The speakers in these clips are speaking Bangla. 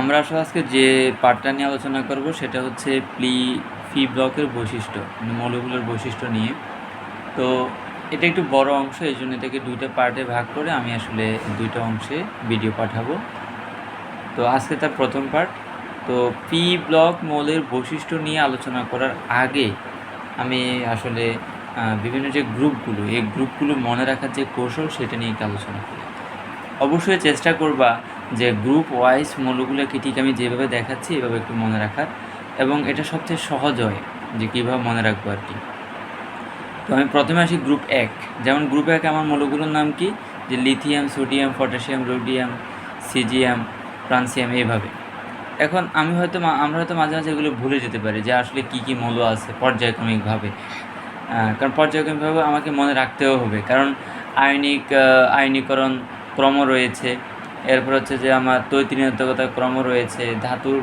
আমরা আসলে আজকে যে পার্টটা নিয়ে আলোচনা করব, সেটা হচ্ছে প্লি ফি ব্লকের বৈশিষ্ট্য মানে মৌলগুলোর বৈশিষ্ট্য নিয়ে। তো এটা একটু বড় অংশ, এই জন্য এটাকে দুইটা পার্টে ভাগ করে আমি আসলে দুইটা অংশে ভিডিও পাঠাবো। তো আজকে তার প্রথম পার্ট তো পি ব্লক মৌলের বৈশিষ্ট্য নিয়ে আলোচনা করার আগে আমি আসলে বিভিন্ন যে গ্রুপগুলো এই গ্রুপগুলো মনে রাখার যে কৌশল, সেটা নিয়ে একটু আলোচনা করি। অবশ্যই চেষ্টা করবা যে গ্রুপ ওয়াইজ মৌলগুলোকে ঠিক আমি যেভাবে দেখাচ্ছি, এভাবে একটু মনে রাখার এবং এটা সবচেয়ে সহজ হয় যে কীভাবে মনে রাখব আর কি। তো আমি প্রথমে আসি গ্রুপ এক। যেমন গ্রুপ এক আমার মৌলগুলোর নাম কি? যে lithium sodium potassium rhodium caesium francium এইভাবে এখন আমি হয়তো আমরা হয়তো মাঝে মাঝে এগুলো ভুলে যেতে পারি যে আসলে কি কি মৌল আছে পর্যায়ক্রমিকভাবে। কারণ পর্যায়ক্রমিকভাবে আমাকে মনে রাখতেও হবে। কারণ আয়নিক আয়নীকরণ ক্রম রয়েছে। এরপর হচ্ছে যে আমার তৈতৃণাত্মকতার ক্রম রয়েছে, ধাতুর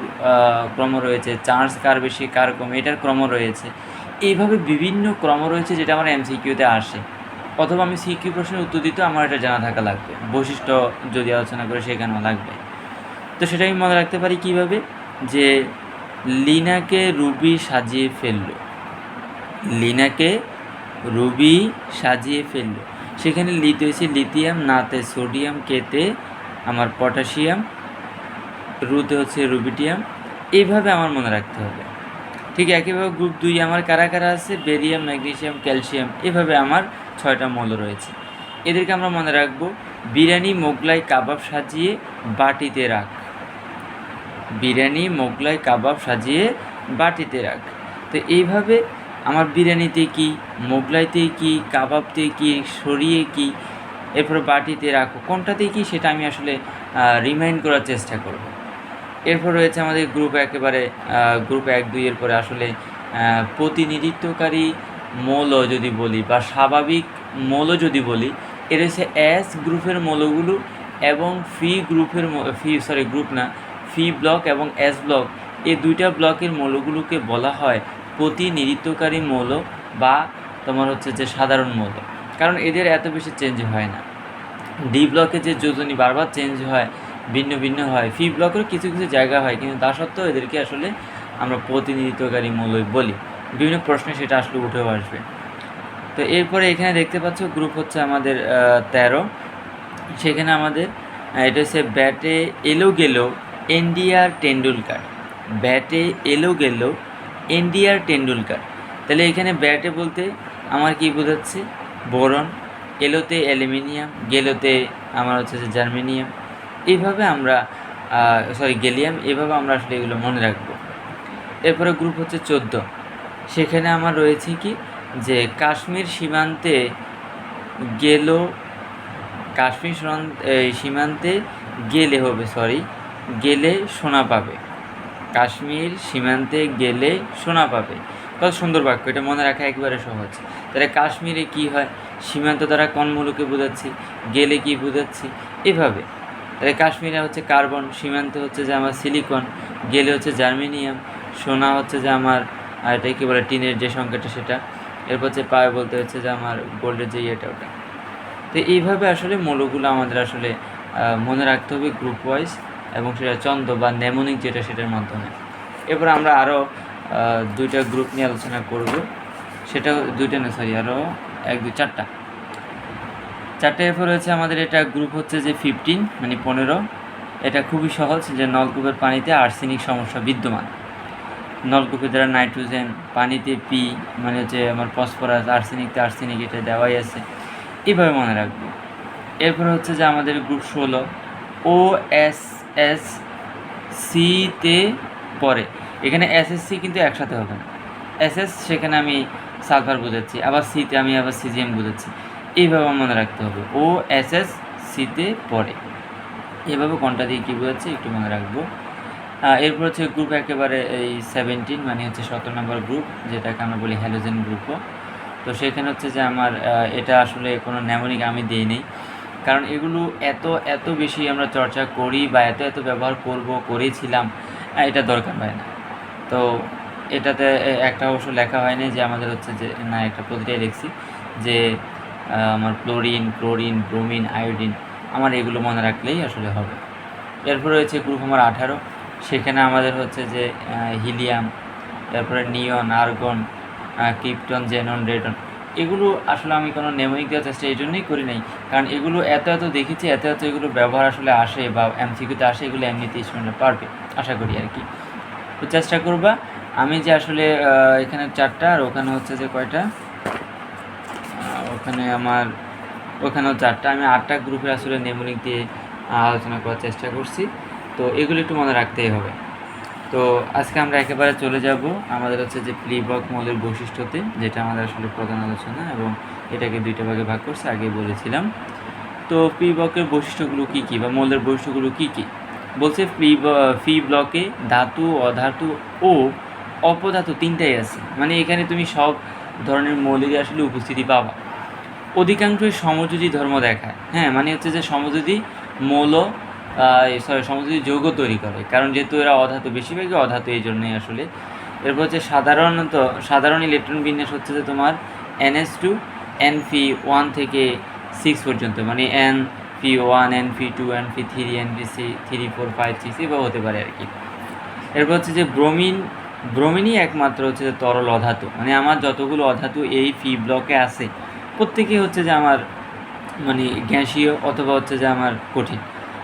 ক্রম রয়েছে, চার্জ কার বেশি, কার কম, এটার ক্রম রয়েছে। এইভাবে বিভিন্ন ক্রম রয়েছে যেটা আমার এমসিকিউতে আসে। অথবা আমি সিকিউ প্রশ্নের উত্তর দিতেও আমার এটা জানা থাকা লাগবে। বৈশিষ্ট্য যদি আলোচনা করে সেখানেও লাগবে। তো সেটা আমি মনে রাখতে পারি কীভাবে? যে লিনাকে রুবি সাজিয়ে ফেলল। লিনাকে রুবি সাজিয়ে ফেলল। সেখানে লিতে হয়েছে লিথিয়াম, নাতে সোডিয়াম, কেতে, আমার পটাশিয়াম, রুতে হচ্ছে রুবিটিয়াম এইভাবে আমার মনে রাখতে হবে। ঠিক একইভাবে গ্রুপ দুই আমার কারা কারা আছে? বেরিয়াম ম্যাগনেসিয়াম ক্যালসিয়াম, এভাবে আমার ছয়টা মৌল রয়েছে। এদেরকে আমরা মনে রাখব, বিরিয়ানি, মোগলাই, কাবাব সাজিয়ে বাটিতে রাখ। বিরিয়ানি, মোগলাই, কাবাব সাজিয়ে বাটিতে রাখ। তো এইভাবে আমার বিরিয়ানিতে কি, মোগলাইতে কি, কাবাবতে কি, সরিয়ে কি, এরপর বাটিতে রাখো, কোনটাতে কি সেটা আমি আসলে রিমাইন্ড করার চেষ্টা করব। এরপর রয়েছে আমাদের গ্রুপ একেবারে গ্রুপ এক দুইয়ের পরে আসলে প্রতিনিধিত্বকারী মৌল যদি বলি বা স্বাভাবিক মৌল যদি বলি এর হচ্ছে এস গ্রুপের মৌলগুলো এবং ফি গ্রুপের ফি সরি গ্রুপ না ফি ব্লক এবং এস ব্লক এই দুইটা ব্লকের মৌলগুলোকে বলা হয় প্রতিনিধিত্বকারী মৌল বা তোমার হচ্ছে যে সাধারণ মৌল। কারণ এদের এত বেশি চেঞ্জ হয় না। ডি ব্লকে যে যোজনী বারবার চেঞ্জ হয়, ভিন্ন ভিন্ন হয় ফি ব্লকের কিছু কিছু জায়গা হয়, কিন্তু তা সত্ত্বেও এদেরকে আসলে আমরা প্রতিনিধিত্বকারী মৌলই বলি। বিভিন্ন প্রশ্নে সেটা আসলে উঠেও আসবে। তো এরপরে এখানে দেখতে পাচ্ছ গ্রুপ হচ্ছে আমাদের তেরো। সেখানে আমাদের এটা হচ্ছে ব্যাটে এলো গেল এনডিআর টেন্ডুলকার। ব্যাটে এলো গেল এনডিআর টেন্ডুলকার। তাহলে এখানে ব্যাটে বলতে আমার কি বোঝাচ্ছে? বোরন এলোতে অ্যালুমিনিয়াম, গেলোতে আমার হচ্ছে যে জার্মেনিয়াম। এইভাবে আমরা সরি গেলিয়াম, এভাবে আমরা আসলে এগুলো মনে রাখব। এরপরে গ্রুপ হচ্ছে চোদ্দ। সেখানে আমার রয়েছে কি? যে কাশ্মীর সীমান্তে গেল, কাশ্মীর সীমান্তে গেলে হবে সরি গেলে সোনা পাবে। কাশ্মীর সীমান্তে গেলে সোনা পাবে। কত সুন্দর বাক্য, এটা মনে রাখা একেবারে সহজ। তাহলে কাশ্মীরে কি হয়? সীমান্ত দ্বারা কোন মূলকে বোঝাচ্ছি? গেলে কি বোঝাচ্ছি? এভাবে। তাহলে কাশ্মীরে হচ্ছে কার্বন, সীমান্তে হচ্ছে যে আমার সিলিকন, গেলে হচ্ছে জার্মেনিয়াম, সোনা হচ্ছে যে আমার এটা কি বলে, টিনের যে সংখ্যাটা সেটা। এরপর হচ্ছে পায়ে বলতে হচ্ছে যে আমার গোল্ডের যে ইয়েটা ওটা। তো এইভাবে আসলে মৌলগুলো আমাদের আসলে মনে রাখতে হবে গ্রুপ ওয়াইজ এবং সেটা চন্দ্র বা নেমোনিক যেটা সেটার মাধ্যমে। এরপর আমরা আরও দুইটা গ্রুপ নিয়ে আলোচনা করব। সেটা দুইটা না সরি আরও এক, দুই, চারটা। চারটে এরপর রয়েছে আমাদের এটা গ্রুপ হচ্ছে যে ফিফটিন মানে পনেরো। এটা খুবই সহজ যে নলকূপের পানিতে আর্সেনিক সমস্যা বিদ্যমান। নলকূপের দ্বারা নাইট্রোজেন পানিতে পি মানে হচ্ছে আমার ফসফরাস আর্সেনিকতে আর্সেনিক এটা দেওয়াই আছে। এভাবে মনে রাখব। এরপর হচ্ছে যে আমাদের গ্রুপ ষোলো ও এস এস সিতে পড়ে এখানে এসএসসি কিন্তু একসাথে হবে। না এসএস সেখানে আমি সালফার বুঝাচ্ছি, আবার সিতে আমি আবার সিজিএম বুঝাচ্ছি। এইভাবে মনে রাখতে হবে। ও এস এস সিতে পড়ে এভাবে কোনটা দিয়ে কী বোঝাচ্ছে একটু মনে রাখব। এরপর হচ্ছে গ্রুপ একেবারে এই সেভেন্টিন মানে হচ্ছে সতেরো নম্বর গ্রুপ যেটাকে আমরা বলি হ্যালোজেন গ্রুপও তো সেখানে হচ্ছে যে আমার এটা আসলে কোনো ন্যামনিক আমি দিই নেই কারণ এগুলো এত এত বেশি আমরা চর্চা করি বা এত এত ব্যবহার করব, করেছিলাম এটা দরকার হয় না। তো এটাতে একটা অবশ্য লেখা হয়নি যে আমাদের হচ্ছে যে, না, একটা প্রতিটাই লিখছি যে আমার ক্লোরিন ক্লোরিন, ব্রোমিন, আয়োডিন, আমার এগুলো মনে রাখলেই আসলে হবে। এরপর রয়েছে গ্রুপ আমার আঠারো। সেখানে আমাদের হচ্ছে যে হিলিয়াম তারপরে neon, argon krypton xenon, radon এগুলো আসলে আমি কোনো নেমনিক দেওয়ার চেষ্টা এই জন্যই করি নাই। কারণ এগুলো এত এত দেখেছি, এত এত এগুলো ব্যবহার আসলে আসে বা এমসিকিউতে আসে, এগুলো এমনিতে স্টুডেন্টরা পারবে, আশা করি আর কি। তো চেষ্টা করবা, আমি যে আসলে এখানে চারটা আর ওখানে হচ্ছে যে কয়টা? ওখানে আমার, ওখানেও চারটা। আমি আটটা গ্রুপের আসলে নেমনিক দিয়ে আলোচনা করার চেষ্টা করছি। তো এগুলো একটু মনে রাখতেই হবে। তো আজকে আমরা একেবারে চলে যাব আমাদের হচ্ছে যে প্লিবক মৌলের বৈশিষ্ট্যতে, যেটা আমাদের আসলে প্রধান আলোচনা এবং এটাকে দুইটা ভাগে ভাগ করছে, আগে বলেছিলাম। তো পি ব্লকের বৈশিষ্ট্যগুলো কী কী বা মৌলের বৈশিষ্ট্যগুলো কী কী? বলছে ফি ফি ব্লকে ধাতু, অধাতু ও অপধাতু তিনটাই আছে। মানে এখানে তুমি সব ধরনের মৌলেরই আসলে উপস্থিতি পাবা। অধিকাংশই সমযোজী ধর্ম দেখায়। হ্যাঁ মানে হচ্ছে যে সমযোজী মৌল সমযোজী যৌগ তৈরি করে। কারণ যেহেতু এরা অধাতু, বেশিরভাগই অধাতু এই জন্যই আসলে। এরপর হচ্ছে সাধারণত, সাধারণ ইলেকট্রন বিন্যাস হচ্ছে যে তোমার ns two n p one থেকে সিক্স পর্যন্ত। মানে n p one n p two n p three n p c three four five six এভাবে হতে পারে আর কি। এরপর হচ্ছে যে ব্রোমিন ব্রোমিনই একমাত্র হচ্ছে যে তরল অধাতু। মানে আমার যতগুলো অধাতু এই ফি ব্লকে আছে, প্রত্যেকেই হচ্ছে যে আমার মানে গ্যাসীয় অথবা হচ্ছে যে আমার কঠিন।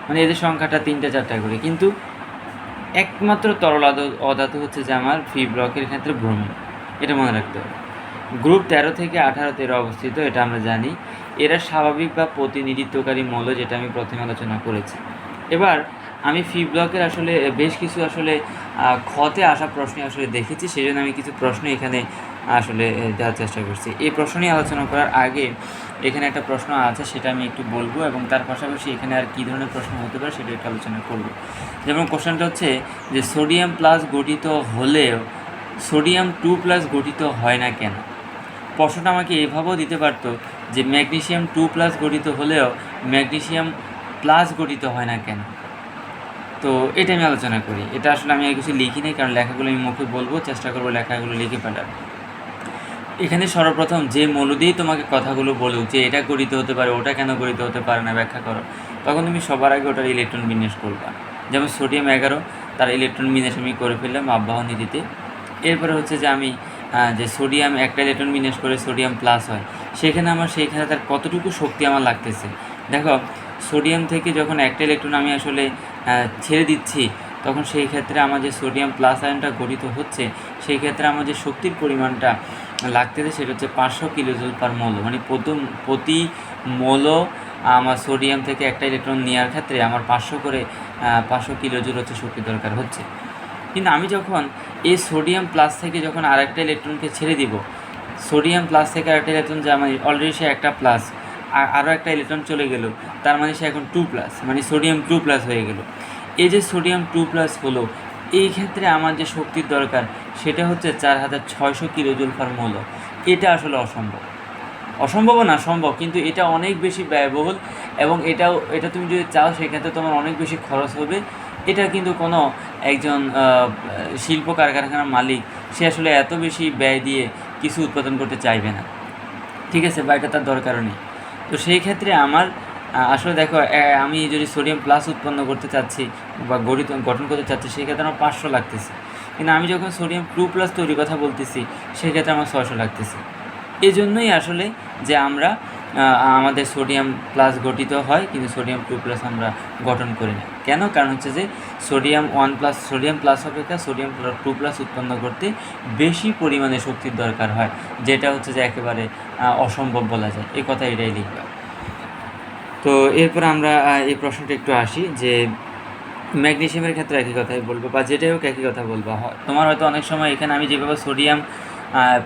মানে এদের সংখ্যাটা তিনটে, চারটা করে। কিন্তু একমাত্র তরল অধা- অধাতু হচ্ছে যে আমার ফি ব্লকের ক্ষেত্রে ব্রোমিন এটা মনে রাখতে হবে। গ্রুপ তেরো থেকে আঠারো তেরো অবস্থিত, এটা আমরা জানি। এরা স্বাভাবিক বা প্রতিনিধিত্বকারী মৌল যেটা আমি প্রথমে আলোচনা করেছি। এবার আমি ফি ব্লকের আসলে, বেশ কিছু আসলে খতে আসা প্রশ্ন আসলে দেখেছি সেই জন্য আমি কিছু প্রশ্ন এখানে আসলে দেওয়ার চেষ্টা করছি। এই প্রশ্ন নিয়ে আলোচনা করার আগে এখানে একটা প্রশ্ন আছে, সেটা আমি একটু বলব এবং তার পাশাপাশি এখানে আর কী ধরনের প্রশ্ন হতে পারে সেটা একটু আলোচনা করব। যেমন কোশ্চেনটা হচ্ছে যে, সোডিয়াম প্লাস গঠিত হলেও সোডিয়াম টু প্লাস গঠিত হয় না কেন? প্রশ্নটা আমাকে এভাবেও দিতে পারতো যে, ম্যাগনেসিয়াম টু প্লাস গঠিত হলেও ম্যাগনেসিয়াম প্লাস গঠিত হয় না কেন? তো এটা আমি আলোচনা করি। এটা আসলে আমি আর কিছু লিখি নাই, কারণ লেখাগুলো আমি মুখে বলব, চেষ্টা করব লেখাগুলো লিখে ফেলার এখানে সর্বপ্রথম যে মৌল দিয়েই তোমাকে কথাগুলো বলুক, যে এটা গঠিত হতে পারে, ওটা কেন গঠিত হতে পারে না, ব্যাখ্যা করো। তখন তুমি সবার আগে ওটার ইলেকট্রন বিন্যাস করবা। যেমন সোডিয়াম এগারো, তার ইলেকট্রন বিন্যাস আমি করে ফেললাম আবহাওয়া নীতিতে। এরপরে হচ্ছে যে আমি যে সোডিয়াম একটা ইলেকট্রন বিন্যাস করে সোডিয়াম প্লাস হয়, সেখানে আমার সেইখানে তার কতটুকু শক্তি আমার লাগতেছে। দেখো সোডিয়াম থেকে যখন একটা ইলেকট্রন আমি আসলে ছেড়ে দিচ্ছি তখন সেই ক্ষেত্রে আমার যে সোডিয়াম প্লাস আয়নটা গঠিত হচ্ছে, সেই ক্ষেত্রে আমার যে শক্তির পরিমাণটা লাগতেছে সেটা হচ্ছে পাঁচশো কিলোজুল পার মোল মানে প্রথম প্রতি মোল আমার সোডিয়াম থেকে একটা ইলেকট্রন নেওয়ার ক্ষেত্রে আমার পাঁচশো করে পাঁচশো কিলোজুল হচ্ছে শক্তি দরকার হচ্ছে। কিন্তু আমি যখন এই সোডিয়াম প্লাস থেকে যখন আরেকটা ইলেকট্রনকে ছেড়ে দিব, সোডিয়াম প্লাস থেকে আরেকটা ইলেকট্রন যা মানে অলরেডি সে একটা প্লাস আর আরও একটা ইলেকট্রন চলে গেল, তার মানে সে এখন টু প্লাস মানে সোডিয়াম টু প্লাস হয়ে গেল। এই যে সোডিয়াম টু প্লাস হলো, এই ক্ষেত্রে আমার যে শক্তির দরকার, সেটা হচ্ছে চার হাজার ছয়শো কিলোজুল পার মৌল। এটা আসলে অসম্ভব। অসম্ভব না, সম্ভব, কিন্তু এটা অনেক বেশি ব্যয়বহুল এবং এটাও, এটা তুমি যদি চাও, সেক্ষেত্রে তোমার অনেক বেশি খরচ হবে। এটা কিন্তু কোনো একজন শিল্প কারখানার মালিক, সে আসলে এত বেশি ব্যয় দিয়ে কিছু উৎপাদন করতে চাইবে না। ঠিক আছে, বা এটা তার দরকারও নেই। তো সেই ক্ষেত্রে আমার আসলে দেখো আমি যদি সোডিয়াম প্লাস উৎপন্ন করতে চাচ্ছি বা গঠিত, গঠন করতে চাচ্ছি সেই ক্ষেত্রে আমার পাঁচশো লাগতেছে। কিন্তু আমি যখন সোডিয়াম টু প্লাস তৈরির কথা বলতেছি, সেক্ষেত্রে আমার ছয়শো লাগতেছে। এই জন্যই আসলে যে আমরা আমাদের সোডিয়াম প্লাস গঠিত হয়, কিন্তু সোডিয়াম টু প্লাস আমরা গঠন করি না। কেন? কারণ হচ্ছে যে sodium one plus sodium plus অপেক্ষা সোডিয়াম টু প্লাস উৎপন্ন করতে বেশি পরিমাণে শক্তির দরকার হয়, যেটা হচ্ছে যে একেবারে অসম্ভব বলা যায়। এই কথা এটাই লিখবা। তো এরপর আমরা এই প্রশ্নটা একটু আসি যে ম্যাগনেসিয়ামের ক্ষেত্রে একই কথাই বলব বা যেটাই হোক একই কথা বলব। তোমার হয়তো অনেক সময় এখানে আমি যেভাবে সোডিয়াম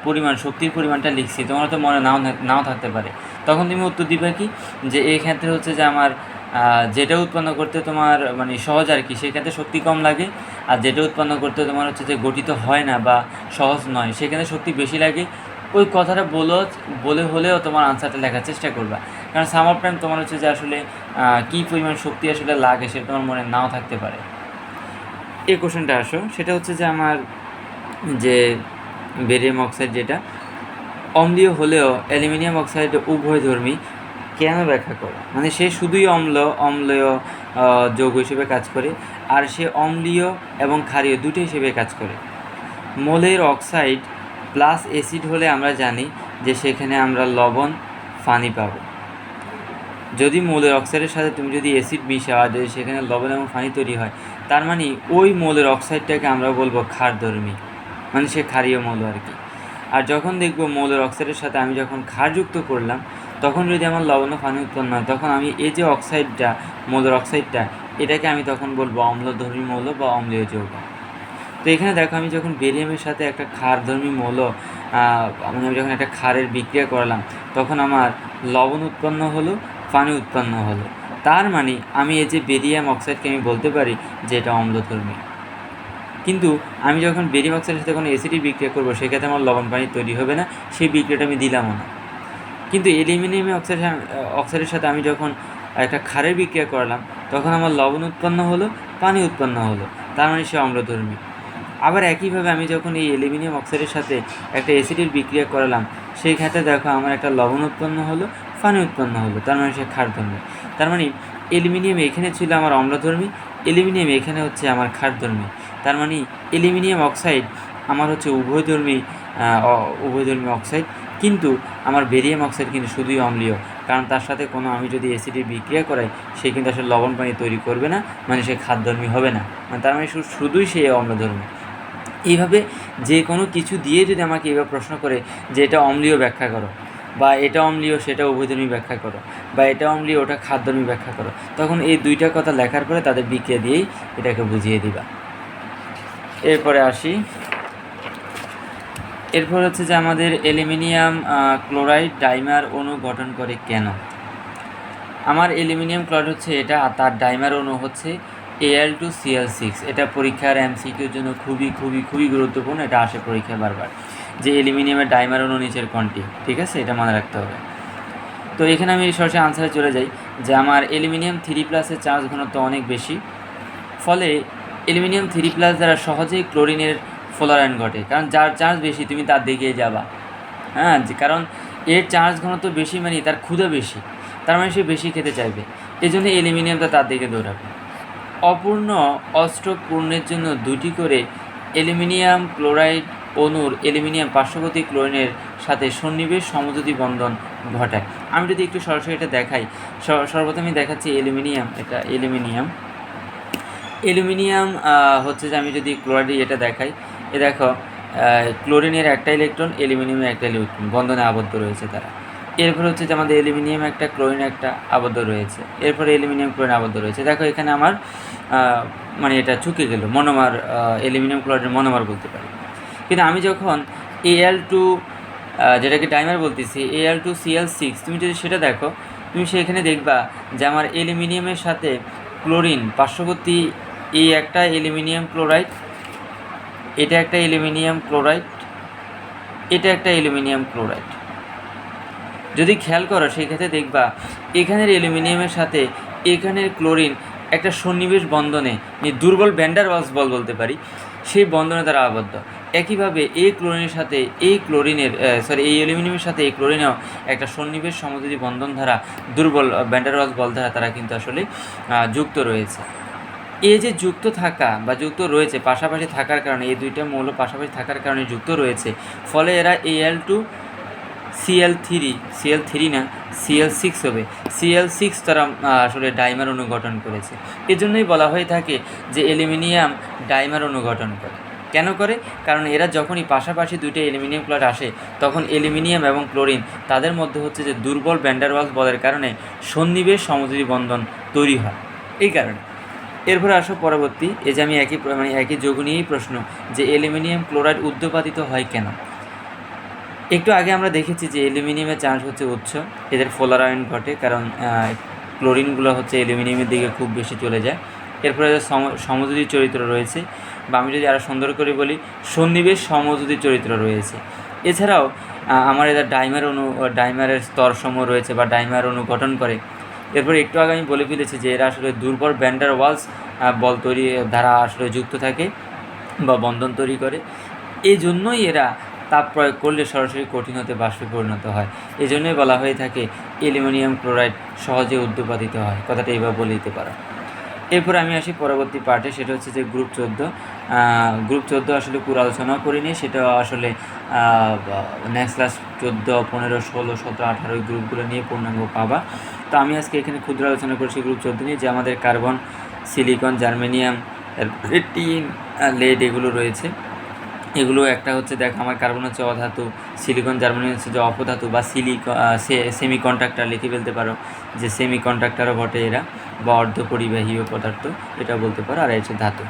পরিমাণ, শক্তির পরিমাণটা লিখছি, তোমার হয়তো মনে নাও নাও থাকতে পারে। তখন তুমি উত্তর দিবে কি? যে এই ক্ষেত্রে হচ্ছে যে আমার যেটা উৎপন্ন করতে তোমার মানে সহজ আর কি, সেক্ষেত্রে শক্তি কম লাগে আর যেটা উৎপন্ন করতে তোমার হচ্ছে যে গঠিত হয় না বা সহজ নয় সেখানে শক্তি বেশি লাগে। ওই কথাটা বলো, বলে হলেও তোমার আনসারটা লেখার চেষ্টা করবা। কারণ সামার টাইম তোমার হচ্ছে যে আসলে কী পরিমাণ শক্তি আসলে লাগে সেটা তোমার মনে নাও থাকতে পারে। এই কোশ্চেনটা আসো। সেটা হচ্ছে যে আমার যে বেরিয়াম অক্সাইড যেটা, অম্লীয় হলেও অ্যালুমিনিয়াম অক্সাইড উভয়ধর্মী কেন ব্যাখ্যা করো? মানে সে শুধুই অম্ল, অম্লীয় যৌগ হিসেবে কাজ করে, আর সে অম্লীয় এবং ক্ষারীয় দুটো হিসেবে কাজ করে। মোলের অক্সাইড প্লাস অ্যাসিড হলে আমরা জানি যে সেখানে আমরা লবণ, পানি পাবো। যদি মৌলের অক্সাইডের সাথে তুমি যদি অ্যাসিড মিশাও যদি সেখানে লবণ এবং পানি তৈরি হয়, তার মানে ওই মৌলের অক্সাইডটাকে আমরা বলব ক্ষারধর্মী। মানে সে ক্ষারীয় মৌল আর কি। আর যখন দেখব মৌলের অক্সাইডের সাথে আমি যখন ক্ষার যুক্ত করলাম, তখন যদি আমার লবণ পানি উৎপন্ন হয়, তখন আমি এই যে অক্সাইডটা, মৌলের অক্সাইডটা, এটাকে আমি তখন বলব অম্লধর্মী মৌল বা অম্লীয় যৌগ। তো এখানে দেখো আমি যখন বেরিয়ামের সাথে একটা ক্ষারধর্মী মৌল মানে আমি যখন একটা ক্ষারের বিক্রিয়া করালাম, তখন আমার লবণ উৎপন্ন হলো পানি উৎপন্ন হলো। তার মানে আমি এই যে বেরিয়াম অক্সাইডকে আমি বলতে পারি যে এটা অম্লধর্মী। কিন্তু আমি যখন বেরিয়াম অক্সাইডের সাথে কোনো অ্যাসিডি বিক্রিয়া করব, সেক্ষেত্রে আমার লবণ পানি তৈরি হবে না, সেই বিক্রিয়াটা আমি দিলামও না। কিন্তু অ্যালুমিনিয়াম অক্সাইড, অক্সাইডের সাথে আমি যখন একটা ক্ষারের বিক্রিয়া করালাম, তখন আমার লবণ উৎপন্ন হলো, পানি উৎপন্ন হলো, তার মানে সে অম্লধর্মী। আবার একইভাবে আমি যখন এই অ্যালুমিনিয়াম অক্সাইডের সাথে একটা অ্যাসিডের বিক্রিয়া করালাম, সেই ক্ষেত্রে দেখো আমার একটা লবণ উৎপন্ন হলো পানি উৎপন্ন হলো, তার মানে সে ক্ষারধর্মী তার মানে অ্যালুমিনিয়াম এখানে ছিল আমার অম্লধর্মী, অ্যালুমিনিয়াম এখানে হচ্ছে আমার ক্ষারধর্মী তার মানে অ্যালুমিনিয়াম অক্সাইড আমার হচ্ছে উভয়ধর্মী উভয়ধর্মী অক্সাইড, কিন্তু আমার বেরিয়াম অক্সাইড কিন্তু শুধুই অম্লীয়, কারণ তার সাথে কোনো আমি যদি অ্যাসিডের বিক্রিয়া করাই, সে কিন্তু আসলে লবণ পানি তৈরি করবে না মানে সে খাদ্যধর্মী হবে না। মানে তার মানে শুধুই সে অম্লধর্মী। এইভাবে যে কোনো কিছু দিয়ে যদি আমাকে এবার প্রশ্ন করে যে এটা অম্লীয় ব্যাখ্যা করো বা এটা অম্লীয় সেটা উভয়ধর্মী ব্যাখ্যা করো, বা এটা অম্লীয় ওটা খাদ্যধর্মী ব্যাখ্যা করো, তখন এই দুইটা কথা লেখার পরে তাদের বিক্রিয়া দিয়েই এটাকে বুঝিয়ে দিবা। এরপরে আসি। এরপর হচ্ছে যে আমাদের অ্যালুমিনিয়াম ক্লোরাইড, ডাইমার অণু গঠন করে কেন? আমার অ্যালুমিনিয়াম ক্লোরাইড হচ্ছে এটা আর তার ডাইমার অণু হচ্ছে এএল টু সিএল সিক্স এটা পরীক্ষার এমসিকিউর জন্য খুবই খুবই খুবই গুরুত্বপূর্ণ, এটা আসে পরীক্ষায় বারবার। যে অ্যালুমিনিয়ামের ডাইমার অণু নিচের কোনটি ঠিক আছে? এটা মনে রাখতে হবে। তো এখানে আমি সরাসরি আনসারে চলে যাই যে আমার অ্যালুমিনিয়াম থ্রি প্লাসের চার্জ ঘনত্ব অনেক বেশি। ফলে অ্যালুমিনিয়াম থ্রি প্লাস দ্বারা সহজেই ক্লোরিনের ফ্লোরাইন ঘটে। কারণ যার চার্জ বেশি, তুমি তার দিকেই যাবা। হ্যাঁ কারণ এর চার্জ ঘনত্ব বেশি মানে তার ক্ষুধা বেশি। তার মানে সে বেশি খেতে চাইবে। এই জন্য অ্যালুমিনিয়ামটা তার দিকে দৌড়াবে। অপূর্ণ অষ্টক পূর্ণের জন্য দুটি করে অ্যালুমিনিয়াম ক্লোরাইড অণুর অ্যালুমিনিয়াম পার্শ্ববর্তী ক্লোরিনের সাথে সন্নিবেশ সমযোজী বন্ধন ঘটায়। আমি যদি একটু সরাসরি এটা দেখাই সর্বপ্রথমে দেখাচ্ছি অ্যালুমিনিয়াম, এটা অ্যালুমিনিয়াম। অ্যালুমিনিয়াম হচ্ছে যে আমি যদি ক্লোরাইড এটা দেখাই, এ দেখো ক্লোরিনের একটা ইলেকট্রন, অ্যালুমিনিয়ামের একটা ইলেকট্রন, বন্ধনে আবদ্ধ রয়েছে তারা। এরপর হচ্ছে যে আমাদের অ্যালুমিনিয়াম একটা, ক্লোরিন একটা আবদ্ধ রয়েছে। এরপরে অ্যালুমিনিয়াম, ক্লোরিন আবদ্ধ রয়েছে। দেখো, এখানে আমার মানে এটা চুকে গেল, মনোমার অ্যালুমিনিয়াম ক্লোরাইডের মনোমার বলতে পারি। কিন্তু আমি যখন এএল টু যেটাকে ডাইমার বলতেছি এএল টু সিএল সিক্স তুমি যদি সেটা দেখো, তুমি সেখানে দেখবা যে আমার অ্যালুমিনিয়ামের সাথে ক্লোরিন, পার্শ্ববর্তী এই একটা অ্যালুমিনিয়াম ক্লোরাইড, এটা একটা অ্যালুমিনিয়াম ক্লোরাইড, এটা একটা অ্যালুমিনিয়াম ক্লোরাইড। যদি খেয়াল করো, সেই ক্ষেত্রে দেখবা এখানের অ্যালুমিনিয়ামের সাথে এখানের ক্লোরিন একটা সন্নিবেশ বন্ধনে যে দুর্বল ব্যান্ডার ওয়ালস বল বলতে পারি, সেই বন্ধনে তারা আবদ্ধ। একইভাবে এই ক্লোরিনের সাথে এই ক্লোরিনের সরি এই অ্যালুমিনিয়ামের সাথে এই ক্লোরিনেও একটা সন্নিবেশ সমযোজী বন্ধন দ্বারা দুর্বল ব্যান্ডার ওয়ালস বল দ্বারা তারা কিন্তু আসলে যুক্ত রয়েছে। এই যে যুক্ত থাকা বা যুক্ত রয়েছে, পাশাপাশি থাকার কারণে, এই দুইটা মৌল পাশাপাশি থাকার কারণে যুক্ত রয়েছে, ফলে এরা AL two CL three CL three না সিএল সিক্স হবে। সিএল সিক্স তারা আসলে ডাইমার অণু গঠন করেছে। এজন্যই বলা হয়ে থাকে যে অ্যালুমিনিয়াম ডাইমার অণু গঠন করে। কেন করে? কারণ এরা যখনই পাশাপাশি দুইটা অ্যালুমিনিয়াম ক্লোরাইড আসে, তখন অ্যালুমিনিয়াম এবং ক্লোরিন তাদের মধ্যে হচ্ছে যে দুর্বল ব্যান্ডারওয়ালস বলের কারণে সন্নিবেশ সমযোজী বন্ধন তৈরি হয়। এই কারণে। এরপরে আসো পরবর্তী, এই যে আমি একই মানে একই যোগ নিয়েই প্রশ্ন যে অ্যালুমিনিয়াম ক্লোরাইড উদ্যোপাতিত হয় কেন? একটু আগে আমরা দেখেছি যে অ্যালুমিনিয়ামের চান্স হচ্ছে উচ্চ এদের ফোলারায়ন ঘটে কারণ ক্লোরিনগুলো হচ্ছে অ্যালুমিনিয়ামের দিকে খুব বেশি চলে যায়। এরপরে সমযোজী চরিত্র রয়েছে বা আমি যদি আরও সুন্দর করে বলি, সন্নিবেশ সমযোজী চরিত্র রয়েছে। এছাড়াও আমার এদের ডাইমার অনু ডাইমারের স্তরসমূহ রয়েছে বা ডাইমার অণু গঠন করে। এরপর একটু আগে আমি বলে ফেলেছি যে এরা আসলে দুর্বল ব্যান্ডার ওয়ালস বল তৈরি দ্বারা আসলে যুক্ত থাকে বা বন্ধন তৈরি করে। এই জন্যই এরা তাপ প্রয়োগ করলে সরাসরি কঠিন হতে বাষ্পে পরিণত হয়। এই জন্যই বলা হয়ে থাকে, অ্যালুমিনিয়াম ক্লোরাইড সহজে উদ্যোপাদিত হয়। কথাটা এইভাবে বলে দিতে পারো। এরপর আমি আসি পরবর্তী পার্টে সেটা হচ্ছে যে গ্রুপ চোদ্দ। গ্রুপ চোদ্দ আসলে পুরো আলোচনাও করিনি, সেটা আসলে নেক্সট ক্লাস চোদ্দ, পনেরো, ষোলো, সতেরো, আঠারো গ্রুপগুলো নিয়ে পূর্ণাঙ্গ পাবা। তো আমি আজকে এখানে ক্ষুদ্র আলোচনা করছি গ্রুপ চোদ্দ নিয়ে, যে আমাদের carbon silicon germanium tin lead এগুলো রয়েছে। এগুলো একটা হচ্ছে, দেখ, আমার কার্বন হচ্ছে অধাতু সিলিকন জার্মানিয়াম হচ্ছে যে অপধাতু বা সিলিক সেমি কন্ডাক্টার লিখে ফেলতে পারো, যে সেমি কন্ডাক্টারও বটে এরা, বা অর্ধ পরিবাহীয় পদার্থ এটা বলতে পারো, আর হচ্ছে ধাতু।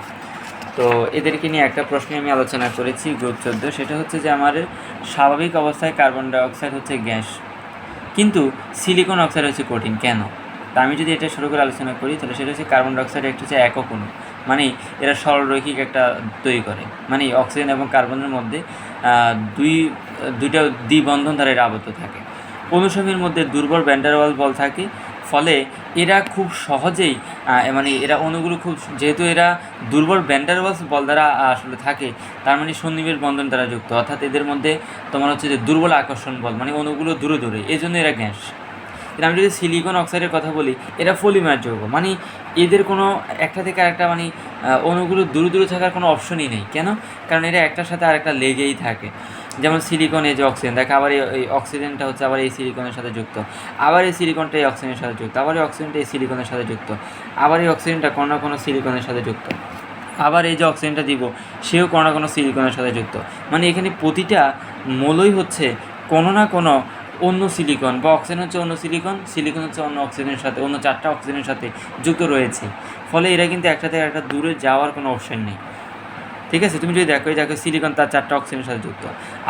তো এদেরকে নিয়ে একটা প্রশ্নে আমি আলোচনা করেছি গ্রুপ চোদ্দ, সেটা হচ্ছে যে আমাদের স্বাভাবিক অবস্থায় কার্বন ডাইঅক্সাইড হচ্ছে গ্যাস, কিন্তু সিলিকন অক্সাইড হচ্ছে কঠিন কেন? তা আমি যদি এটা শুরু করে আলোচনা করি, তাহলে সেটা হচ্ছে কার্বন ডাইঅক্সাইড একটা হচ্ছে একক অণু। মানে এরা সরলরৈখিক একটা তৈরি করে। মানে অক্সিজেন এবং কার্বনের মধ্যে দুই, দুইটা দ্বিবন্ধন দ্বারা এরা আবদ্ধ থাকে। অনুষঙ্গের মধ্যে দুর্বল ব্যান্ডারওয়াল বল থাকে, ফলে এরা খুব সহজেই মানে এরা অণুগুলো খুব, যেহেতু এরা দুর্বল ব্যান্ডারওয়ালস বল দ্বারা আসলে থাকে, তার মানে সন্নিবেশ বন্ধন দ্বারা যুক্ত। অর্থাৎ এদের মধ্যে তোমার হচ্ছে যে দুর্বল আকর্ষণ বল মানে অণুগুলো দূরে দূরে এই জন্য এরা গ্যাস। কিন্তু আমি যদি সিলিকন অক্সাইডের কথা বলি এটা পলিমার যৌগ। মানে এদের কোনো একটা থেকে আরেকটা মানে আহ, অণুগুলো দূরে দূরে থাকার কোনো অপশনই নেই। কেন? কারণ এরা একটার সাথে আরেকটা লেগেই থাকে। যেমন সিলিকন এই যে অক্সিজেন দেখো আবার এই অক্সিজেনটা হচ্ছে আবার এই সিলিকনের সাথে যুক্ত। আবার এই সিলিকনটা এই অক্সিজেনের সাথে যুক্ত। আবার এই অক্সিজেনটা এই সিলিকনের সাথে যুক্ত। আবার এই অক্সিজেনটা কোনো না কোনো সিলিকনের সাথে যুক্ত। আবার এই যে অক্সিজেনটা দিব সেও কোনো না কোনো সিলিকনের সাথে যুক্ত। মানে এখানে প্রতিটা মৌলই হচ্ছে কোনো না কোনো অন্য সিলিকন বা অক্সিজেন হচ্ছে অন্য সিলিকন সিলিকন হচ্ছে অন্য অক্সিজেনের সাথে, অন্য চারটা অক্সিজেনের সাথে যুক্ত রয়েছে। ফলে এরা কিন্তু একসাথে একটা দূরে যাওয়ার কোনো অপশন নেই। ঠিক আছে? তুমি যদি দেখো, এই দেখো সিলিকন তার চারটা অক্সিজেনের সাথে যুক্ত।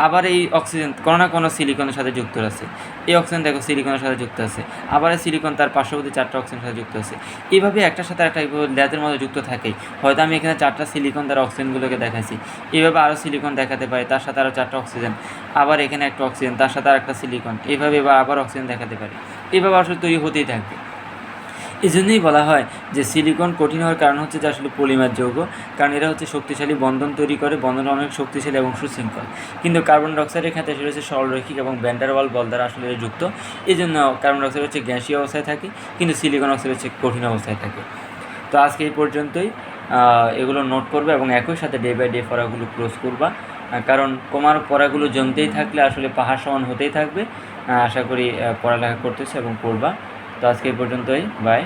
আবার এই অক্সিজেন কোনো না কোনো সিলিকনের সাথে যুক্ত আছে। এই অক্সিজেন দেখো সিলিকনের সাথে যুক্ত আছে। আবার এই সিলিকন তার পার্শ্ববর্তী চারটা অক্সিজেনের সাথে যুক্ত আছে। এইভাবে একটার সাথে একটা ল্যাদের মধ্যে যুক্ত থাকে। হয়তো আমি এখানে চারটা সিলিকন তার অক্সিজেনগুলোকে দেখাইছি। এইভাবে আরও সিলিকন দেখাতে পারি, তার সাথে আরও চারটা অক্সিজেন আবার এখানে একটা অক্সিজেন তার সাথে আর একটা সিলিকন এইভাবে আবার অক্সিজেন দেখাতে পারি। এইভাবে আসলে তৈরি হতেই থাকবে। এই বলা হয় যে সিলিকন কঠিন হওয়ার কারণ হচ্ছে যে আসলে পলিমার যৌগ, কারণ এরা হচ্ছে শক্তিশালী বন্ধন তৈরি করে বন্ধন অনেক শক্তিশালী এবং সুশৃঙ্খল। কিন্তু কার্বন ডাইঅক্সাইডের ক্ষেত্রে সেটা হচ্ছে সরলরৈখিক এবং ব্যান্ডারওয়াল বল দ্বারা আসলে যুক্ত। এই জন্য কার্বন ডাইঅক্সাইড হচ্ছে গ্যাসীয় অবস্থায় থাকে, কিন্তু সিলিকন অক্সাইড হচ্ছে কঠিন অবস্থায় থাকে। তো আজকে এই পর্যন্তই। এগুলো নোট করবে এবং একই সাথে ডে বাই ডে পড়াগুলো ক্লোজ করবা। কারণ তোমার পড়াগুলো জমতেই থাকলে আসলে পাহাড় সমান হতেই থাকবে। আশা করি পড়ালেখা করতেছে এবং পড়বা। তো আজকে এই পর্যন্তই বাই